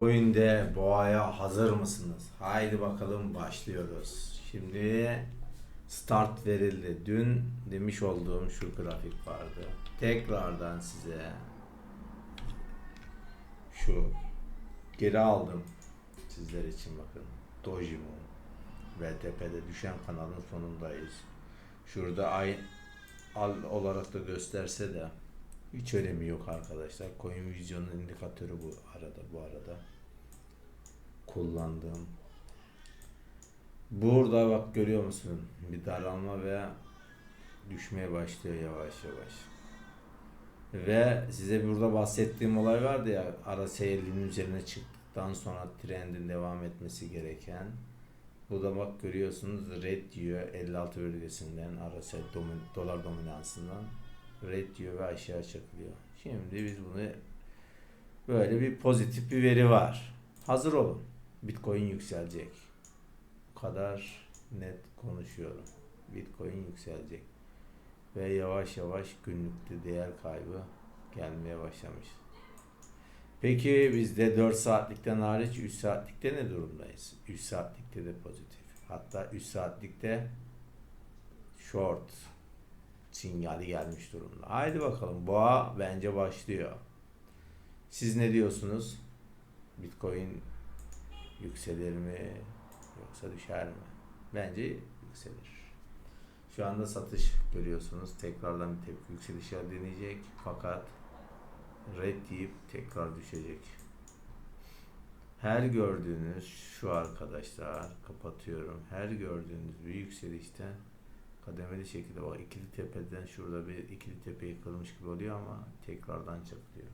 Oyunda boğaya hazır mısınız? Haydi bakalım başlıyoruz. Şimdi start verildi. Dün demiş olduğum şu grafik vardı. Tekrardan size şu geri aldım sizler için bakın. Dojimo VTP'de düşen kanalın sonundayız. Şurada ay al olarak da gösterse de hiç önemi yok arkadaşlar. Coin Vision'un indikatörü bu arada bu arada. Kullandığım. Burada bak görüyor musun? Bir daralma ve düşmeye başlıyor yavaş yavaş. Ve size burada bahsettiğim olay vardı ya RSI 50'nin üzerine çıktıktan sonra trendin devam etmesi gereken. Bu da bak görüyorsunuz red diyor 56 bölgesinden RSI domin, dolar dominansından red diyor ve aşağı çakılıyor. Şimdi biz bunu böyle bir pozitif bir veri var. Hazır olun. Bitcoin yükselecek. Bu kadar net konuşuyorum. Bitcoin yükselecek. Ve yavaş yavaş günlükte değer kaybı gelmeye başlamış. Peki bizde 4 saatlikten hariç 3 saatlikte ne durumdayız? 3 saatlikte de pozitif. Hatta 3 saatlikte short sinyali gelmiş durumda. Haydi bakalım boğa bence başlıyor. Siz ne diyorsunuz? Bitcoin yükselir mi yoksa düşer mi? Bence yükselir. Şu anda satış görüyorsunuz. Tekrardan bir tepki yükselişe deneyecek. Fakat red deyip tekrar düşecek. Her gördüğünüz şu arkadaşlar kapatıyorum. Her gördüğünüz bir yükselişte kademeli şekilde o ikili tepeden şurada bir ikili tepe yıkılmış gibi oluyor ama tekrardan çakılıyor.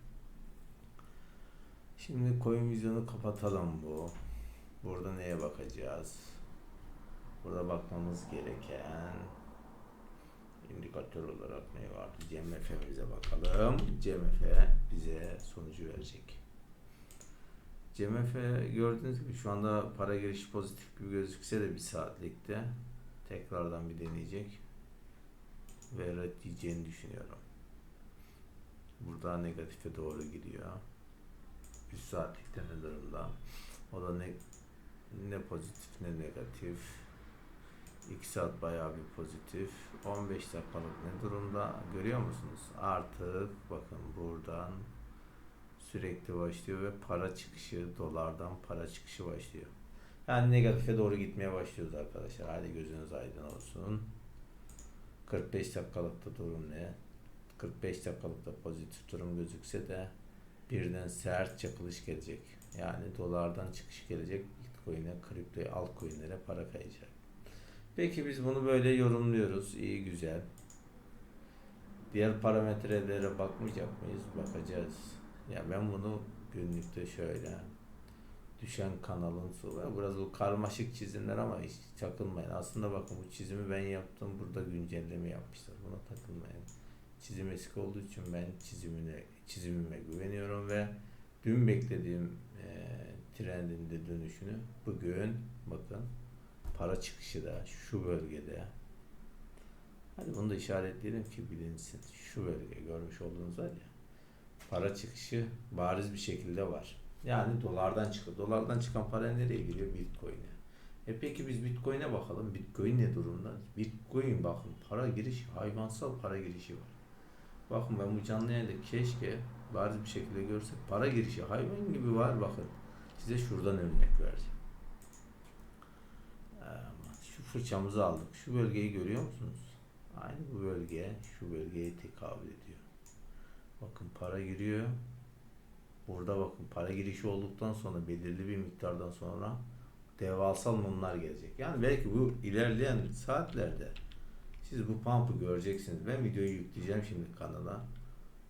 Şimdi koyun vizyonu kapatalım bu. Burada neye bakacağız? Burada bakmamız gereken indikatör olarak ne vardı? CMF'mize bakalım. CMF bize sonucu verecek. CMF gördüğünüz gibi şu anda para girişi pozitif gibi gözükse de bir saatlikte tekrardan bir deneyecek ve red diyeceğini düşünüyorum. Burada negatife doğru gidiyor. 3 saatlikte ne durumda? O da ne, ne pozitif ne negatif. 2 saat bayağı bir pozitif. 15 dakikalık ne durumda? Görüyor musunuz? Artık bakın buradan sürekli başlıyor ve para çıkışı dolardan para çıkışı başlıyor. Yani negatife doğru gitmeye başlıyoruz arkadaşlar. Hadi gözünüz aydın olsun. 45 dakikalıkta durum ne? 45 dakikalıkta pozitif durum gözükse de birden sert çakılış gelecek. Yani dolardan çıkış gelecek. Bitcoin'e, kriptoya, altcoin'lere para kayacak. Peki biz bunu böyle yorumluyoruz. İyi güzel. Diğer parametrelere bakmayacak mıyız? Bakacağız. Ya ben bunu günlükte şöyle düşen kanalın sonra biraz bu karmaşık çizimler ama hiç takılmayın. Aslında bakın bu çizimi ben yaptım. Burada güncelleme yapmışlar. Buna takılmayın. Çizim eski olduğu için ben çizimine çizimime güveniyorum ve dün beklediğim e, trendin de dönüşünü bugün bakın para çıkışı da şu bölgede hadi bunu da işaretleyelim ki bilinsin. Şu bölge görmüş olduğunuz var ya para çıkışı bariz bir şekilde var. Yani dolardan çıkıyor. Dolardan çıkan para nereye giriyor? Bitcoin'e. E peki biz Bitcoin'e bakalım. Bitcoin ne durumda? Bitcoin bakın para giriş hayvansal para girişi var. Bakın ben bu canlı yayında keşke bariz bir şekilde görsek para girişi hayvan gibi var bakın. Size şuradan örnek vereceğim. Aman, Şu fırçamızı aldık. Şu bölgeyi görüyor musunuz? Aynı bu bölge şu bölgeye tekabül ediyor. Bakın para giriyor. Burada bakın para girişi olduktan sonra belirli bir miktardan sonra devasal mumlar gelecek. Yani belki bu ilerleyen saatlerde siz bu pump'ı göreceksiniz. Ben videoyu yükleyeceğim şimdi kanala.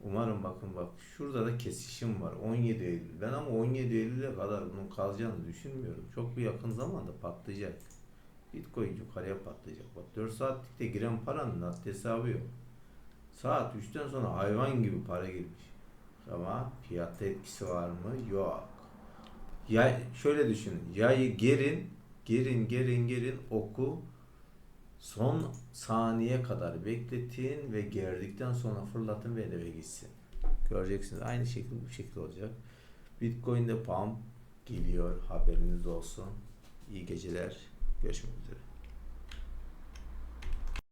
Umarım bakın bak şurada da kesişim var 17 Eylül. Ben ama 17 Eylül'e kadar bunun kalacağını düşünmüyorum. Çok bir yakın zamanda patlayacak. Bitcoin yukarıya patlayacak. Bak 4 saatlikte giren paranın hesabı yok. Saat 3'ten sonra hayvan gibi para girmiş. Ama fiyatta etkisi var mı? Yok. Ya şöyle düşünün. Yayı gerin, gerin, gerin, gerin oku. Son saniye kadar bekletin ve gerdikten sonra fırlatın ve eve gitsin. Göreceksiniz. Aynı şekilde bu şekilde olacak. Bitcoin'de pump geliyor. Haberiniz olsun. İyi geceler. Görüşmek üzere.